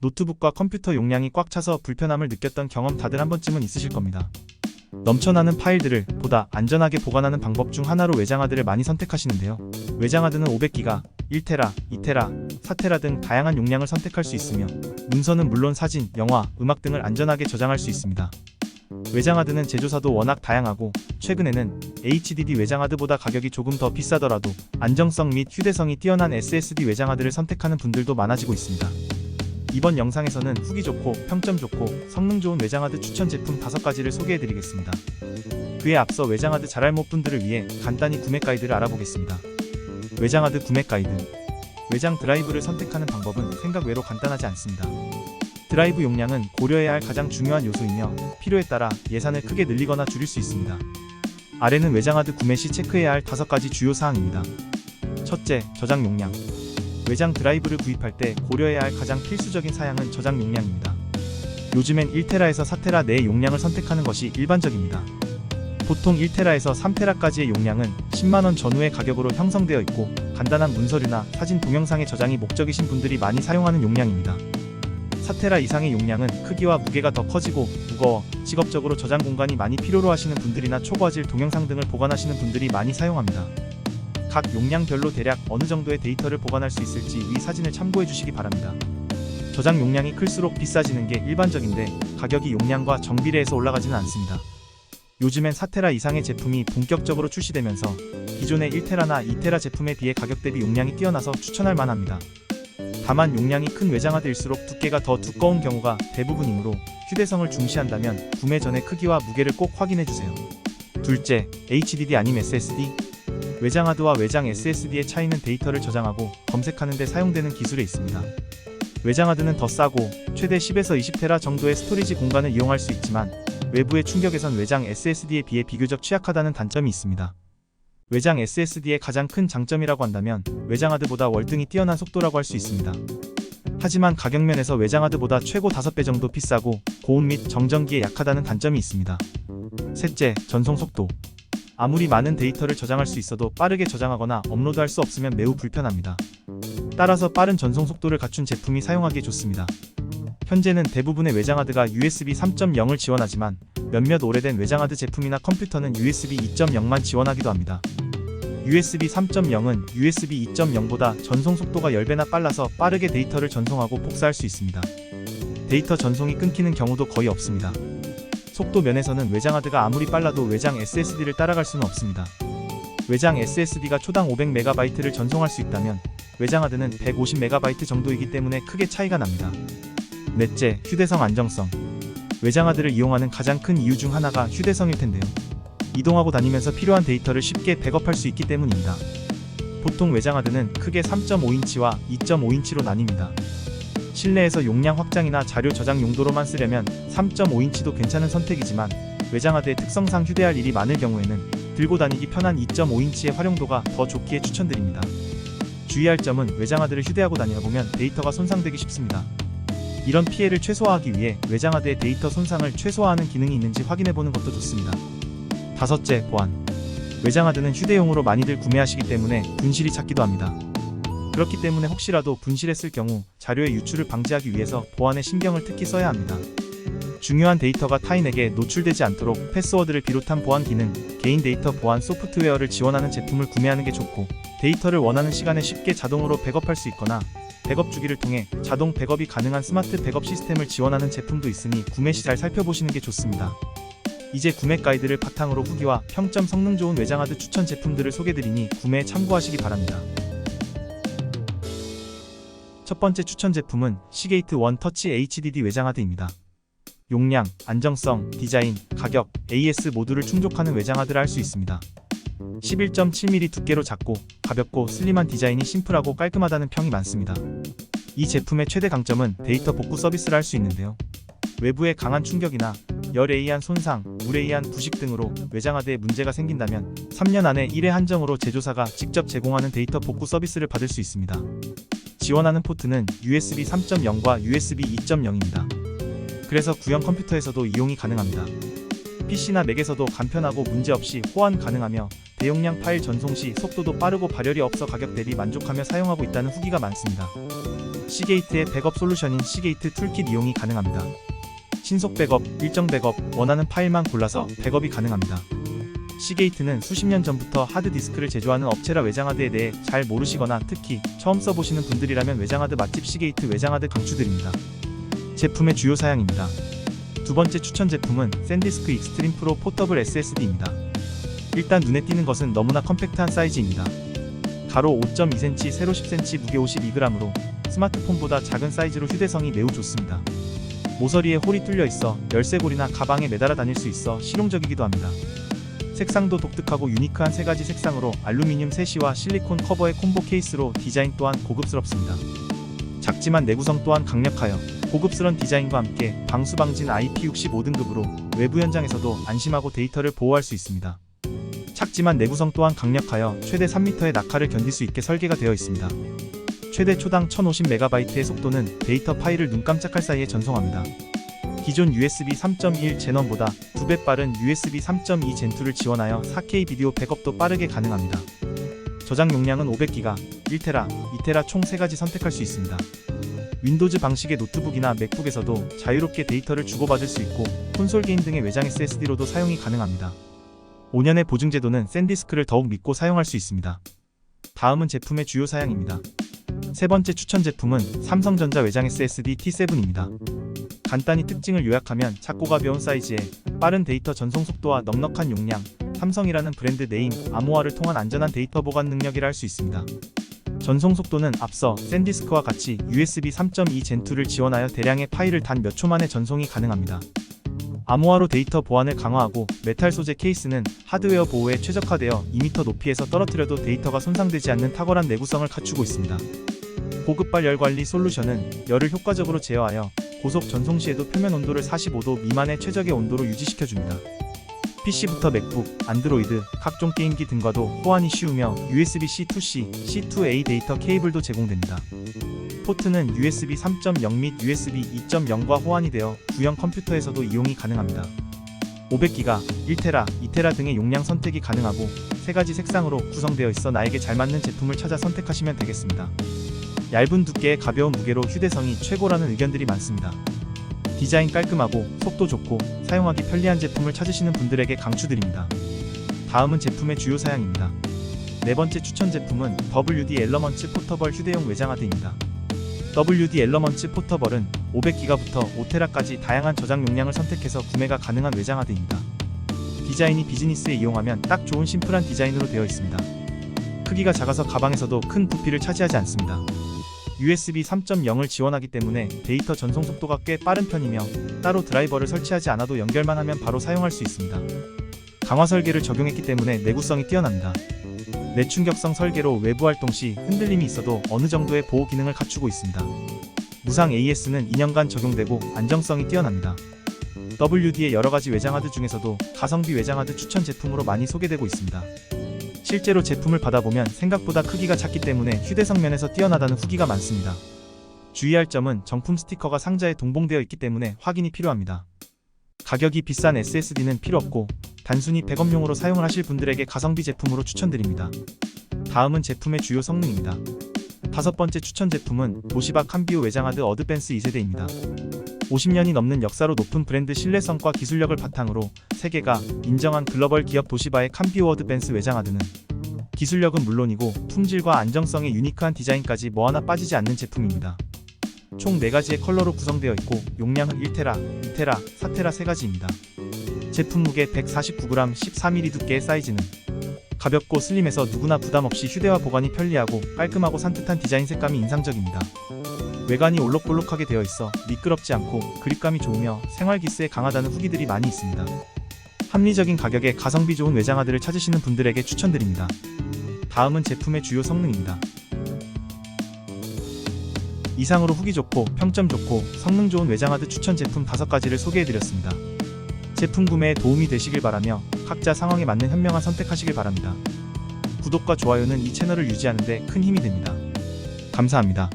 노트북과 컴퓨터 용량이 꽉 차서 불편함을 느꼈던 경험 다들 한 번쯤은 있으실 겁니다. 넘쳐나는 파일들을 보다 안전하게 보관하는 방법 중 하나로 외장하드를 많이 선택하시는데요. 외장하드는 500기가, 1테라, 2테라, 4테라 등 다양한 용량을 선택할 수 있으며 문서는 물론 사진, 영화, 음악 등을 안전하게 저장할 수 있습니다. 외장하드는 제조사도 워낙 다양하고 최근에는 HDD 외장하드보다 가격이 조금 더 비싸더라도 안정성 및 휴대성이 뛰어난 SSD 외장하드를 선택하는 분들도 많아지고 있습니다. 이번 영상에서는 후기 좋고 평점 좋고 성능 좋은 외장하드 추천 제품 5가지를 소개해드리겠습니다. 그에 앞서 외장하드 잘알못 분들을 위해 간단히 구매 가이드를 알아보겠습니다. 외장하드 구매 가이드 외장 드라이브를 선택하는 방법은 생각 외로 간단하지 않습니다. 드라이브 용량은 고려해야 할 가장 중요한 요소이며 필요에 따라 예산을 크게 늘리거나 줄일 수 있습니다. 아래는 외장하드 구매 시 체크해야 할 5가지 주요 사항입니다. 첫째, 저장 용량. 외장 드라이브를 구입할 때 고려해야 할 가장 필수적인 사양은 저장 용량입니다. 요즘엔 1테라에서 4테라 내의 용량을 선택하는 것이 일반적입니다. 보통 1테라에서 3테라까지의 용량은 10만원 전후의 가격으로 형성되어 있고 간단한 문서류나 사진 동영상의 저장이 목적이신 분들이 많이 사용하는 용량입니다. 4테라 이상의 용량은 크기와 무게가 더 커지고 무거워 직업적으로 저장 공간이 많이 필요로 하시는 분들이나 초과질 동영상 등을 보관하시는 분들이 많이 사용합니다. 각 용량별로 대략 어느 정도의 데이터를 보관할 수 있을지 위 사진을 참고해 주시기 바랍니다. 저장 용량이 클수록 비싸지는 게 일반적인데 가격이 용량과 정비례해서 올라가지는 않습니다. 요즘엔 4테라 이상의 제품이 본격적으로 출시되면서 기존의 1테라나 2테라 제품에 비해 가격 대비 용량이 뛰어나서 추천할 만합니다. 다만 용량이 큰 외장하드일수록 두께가 더 두꺼운 경우가 대부분이므로 휴대성을 중시한다면 구매 전에 크기와 무게를 꼭 확인해 주세요. 둘째, HDD 아님 SSD. 외장 하드와 외장 SSD의 차이는 데이터를 저장하고 검색하는 데 사용되는 기술에 있습니다. 외장 하드는 더 싸고 최대 10에서 20테라 정도의 스토리지 공간을 이용할 수 있지만 외부의 충격에선 외장 SSD에 비해 비교적 취약하다는 단점이 있습니다. 외장 SSD의 가장 큰 장점이라고 한다면 외장 하드보다 월등히 뛰어난 속도라고 할 수 있습니다. 하지만 가격면에서 외장 하드보다 최고 5배 정도 비싸고 고온 및 정전기에 약하다는 단점이 있습니다. 셋째, 전송 속도. 아무리 많은 데이터를 저장할 수 있어도 빠르게 저장하거나 업로드할 수 없으면 매우 불편합니다. 따라서 빠른 전송 속도를 갖춘 제품이 사용하기에 좋습니다. 현재는 대부분의 외장하드가 USB 3.0을 지원하지만 몇몇 오래된 외장하드 제품이나 컴퓨터는 USB 2.0만 지원하기도 합니다. USB 3.0은 USB 2.0보다 전송 속도가 10배나 빨라서 빠르게 데이터를 전송하고 복사할 수 있습니다. 데이터 전송이 끊기는 경우도 거의 없습니다. 속도 면에서는 외장 하드가 아무리 빨라도 외장 SSD를 따라갈 수는 없습니다. 외장 SSD가 초당 500MB를 전송할 수 있다면 외장 하드는 150MB 정도이기 때문에 크게 차이가 납니다. 넷째, 휴대성 안정성. 외장 하드를 이용하는 가장 큰 이유 중 하나가 휴대성일 텐데요. 이동하고 다니면서 필요한 데이터를 쉽게 백업할 수 있기 때문입니다. 보통 외장 하드는 크게 3.5인치와 2.5인치로 나뉩니다. 실내에서 용량 확장이나 자료 저장 용도로만 쓰려면 3.5인치도 괜찮은 선택이지만 외장하드의 특성상 휴대할 일이 많을 경우에는 들고 다니기 편한 2.5인치의 활용도가 더 좋기에 추천드립니다. 주의할 점은 외장하드를 휴대하고 다니다 보면 데이터가 손상되기 쉽습니다. 이런 피해를 최소화하기 위해 외장하드의 데이터 손상을 최소화하는 기능이 있는지 확인해보는 것도 좋습니다. 다섯째, 보안. 외장하드는 휴대용으로 많이들 구매하시기 때문에 분실이 잦기도 합니다. 그렇기 때문에 혹시라도 분실했을 경우 자료의 유출을 방지하기 위해서 보안에 신경을 특히 써야 합니다. 중요한 데이터가 타인에게 노출되지 않도록 패스워드를 비롯한 보안 기능, 개인 데이터 보안 소프트웨어를 지원하는 제품을 구매하는 게 좋고 데이터를 원하는 시간에 쉽게 자동으로 백업할 수 있거나 백업 주기를 통해 자동 백업이 가능한 스마트 백업 시스템을 지원하는 제품도 있으니 구매 시 잘 살펴보시는 게 좋습니다. 이제 구매 가이드를 바탕으로 후기와 평점 성능 좋은 외장하드 추천 제품들을 소개드리니 구매에 참고하시기 바랍니다. 첫 번째 추천 제품은 시게이트 원 터치 HDD 외장하드입니다. 용량, 안정성, 디자인, 가격, AS 모두를 충족하는 외장하드를 할수 있습니다. 11.7mm 두께로 작고 가볍고 슬림한 디자인이 심플하고 깔끔하다는 평이 많습니다. 이 제품의 최대 강점은 데이터 복구 서비스를 할 수 있는데요. 외부의 강한 충격이나 열에 의한 손상, 물에 의한 부식 등으로 외장하드에 문제가 생긴다면 3년 안에 1회 한정으로 제조사가 직접 제공하는 데이터 복구 서비스를 받을 수 있습니다. 지원하는 포트는 USB 3.0과 USB 2.0입니다. 그래서 구형 컴퓨터에서도 이용이 가능합니다. PC나 맥에서도 간편하고 문제없이 호환 가능하며 대용량 파일 전송 시 속도도 빠르고 발열이 없어 가격 대비 만족하며 사용하고 있다는 후기가 많습니다. 시게이트의 백업 솔루션인 시게이트 툴킷 이용이 가능합니다. 신속 백업, 일정 백업, 원하는 파일만 골라서 백업이 가능합니다. 시게이트는 수십 년 전부터 하드디스크를 제조하는 업체라 외장하드에 대해 잘 모르시거나 특히 처음 써보시는 분들이라면 외장하드 맛집 시게이트 외장하드 강추드립니다. 제품의 주요 사양입니다. 두 번째 추천 제품은 샌디스크 익스트림 프로 포터블 SSD입니다. 일단 눈에 띄는 것은 너무나 컴팩트한 사이즈입니다. 가로 5.2cm, 세로 10cm, 무게 52g으로 스마트폰보다 작은 사이즈로 휴대성이 매우 좋습니다. 모서리에 홀이 뚫려 있어 열쇠고리나 가방에 매달아 다닐 수 있어 실용적이기도 합니다. 색상도 독특하고 유니크한 세 가지 색상으로 알루미늄 세시와 실리콘 커버의 콤보 케이스로 디자인 또한 고급스럽습니다. 작지만 내구성 또한 강력하여 고급스런 디자인과 함께 방수 방진 IP65등급으로 외부 현장에서도 안심하고 데이터를 보호할 수 있습니다. 작지만 내구성 또한 강력하여 최대 3m의 낙하를 견딜 수 있게 설계가 되어 있습니다. 최대 초당 1050MB의 속도는 데이터 파일을 눈 깜짝할 사이에 전송합니다. 기존 USB 3.1 제넌보다 2배 빠른 USB 3.2 젠2를 지원하여 4K 비디오 백업도 빠르게 가능합니다. 저장 용량은 500기가, 1테라, 2테라 총 3가지 선택할 수 있습니다. 윈도우즈 방식의 노트북이나 맥북에서도 자유롭게 데이터를 주고받을 수 있고 콘솔 게임 등의 외장 SSD로도 사용이 가능합니다. 5년의 보증 제도는 샌디스크를 더욱 믿고 사용할 수 있습니다. 다음은 제품의 주요 사양입니다. 세 번째 추천 제품은 삼성전자 외장 SSD T7입니다. 간단히 특징을 요약하면 작고 가벼운 사이즈에 빠른 데이터 전송 속도와 넉넉한 용량, 삼성이라는 브랜드 네임 암호화를 통한 안전한 데이터 보관 능력이라 할 수 있습니다. 전송 속도는 앞서 샌디스크와 같이 USB 3.2 젠2를 지원하여 대량의 파일을 단 몇 초 만에 전송이 가능합니다. 암호화로 데이터 보안을 강화하고 메탈 소재 케이스는 하드웨어 보호에 최적화되어 2m 높이에서 떨어뜨려도 데이터가 손상되지 않는 탁월한 내구성을 갖추고 있습니다. 고급 발 열 관리 솔루션은 열을 효과적으로 제어하여 고속 전송 시에도 표면 온도를 45도 미만의 최적의 온도로 유지시켜줍니다. PC부터 맥북, 안드로이드, 각종 게임기 등과도 호환이 쉬우며 USB-C to C, C2A 데이터 케이블도 제공됩니다. 포트는 USB 3.0 및 USB 2.0과 호환이 되어 구형 컴퓨터에서도 이용이 가능합니다. 500기가, 1테라, 2테라 등의 용량 선택이 가능하고 세 가지 색상으로 구성되어 있어 나에게 잘 맞는 제품을 찾아 선택하시면 되겠습니다. 얇은 두께의 가벼운 무게로 휴대성이 최고라는 의견들이 많습니다. 디자인 깔끔하고 속도 좋고 사용하기 편리한 제품을 찾으시는 분들에게 강추드립니다. 다음은 제품의 주요 사양입니다. 네 번째 추천 제품은 WD 엘러먼츠 포터벌 휴대용 외장하드입니다. WD 엘러먼츠 포터벌은 500기가부터 5테라까지 다양한 저장 용량을 선택해서 구매가 가능한 외장하드입니다. 디자인이 비즈니스에 이용하면 딱 좋은 심플한 디자인으로 되어 있습니다. 크기가 작아서 가방에서도 큰 부피를 차지하지 않습니다. USB 3.0을 지원하기 때문에 데이터 전송 속도가 꽤 빠른 편이며 따로 드라이버를 설치하지 않아도 연결만 하면 바로 사용할 수 있습니다. 강화 설계를 적용했기 때문에 내구성이 뛰어납니다. 내충격성 설계로 외부 활동 시 흔들림이 있어도 어느 정도의 보호 기능을 갖추고 있습니다. 무상 AS는 2년간 적용되고 안정성이 뛰어납니다. WD의 여러 가지 외장하드 중에서도 가성비 외장하드 추천 제품으로 많이 소개되고 있습니다. 실제로 제품을 받아보면 생각보다 크기가 작기 때문에 휴대성 면에서 뛰어나다는 후기가 많습니다. 주의할 점은 정품 스티커가 상자에 동봉되어 있기 때문에 확인이 필요합니다. 가격이 비싼 SSD는 필요 없고 단순히 백업용으로 사용을 하실 분들에게 가성비 제품으로 추천드립니다. 다음은 제품의 주요 성능입니다. 다섯 번째 추천 제품은 도시바 캄비오 외장하드 어드밴스 2세대입니다. 50년이 넘는 역사로 높은 브랜드 신뢰성과 기술력을 바탕으로 세계가 인정한 글로벌 기업 도시바의 캄비오 어드밴스 외장하드는 기술력은 물론이고 품질과 안정성의 유니크한 디자인까지 뭐 하나 빠지지 않는 제품입니다. 총 4가지의 컬러로 구성되어 있고 용량은 1테라, 2테라, 4테라 3가지입니다. 제품 무게 149g 14mm 두께의 사이즈는 가볍고 슬림해서 누구나 부담 없이 휴대와 보관이 편리하고 깔끔하고 산뜻한 디자인 색감이 인상적입니다. 외관이 올록볼록하게 되어 있어 미끄럽지 않고 그립감이 좋으며 생활 기스에 강하다는 후기들이 많이 있습니다. 합리적인 가격에 가성비 좋은 외장하드를 찾으시는 분들에게 추천드립니다. 다음은 제품의 주요 성능입니다. 이상으로 후기 좋고 평점 좋고 성능 좋은 외장하드 추천 제품 5가지를 소개해드렸습니다. 제품 구매에 도움이 되시길 바라며 각자 상황에 맞는 현명한 선택하시길 바랍니다. 구독과 좋아요는 이 채널을 유지하는 데 큰 힘이 됩니다. 감사합니다.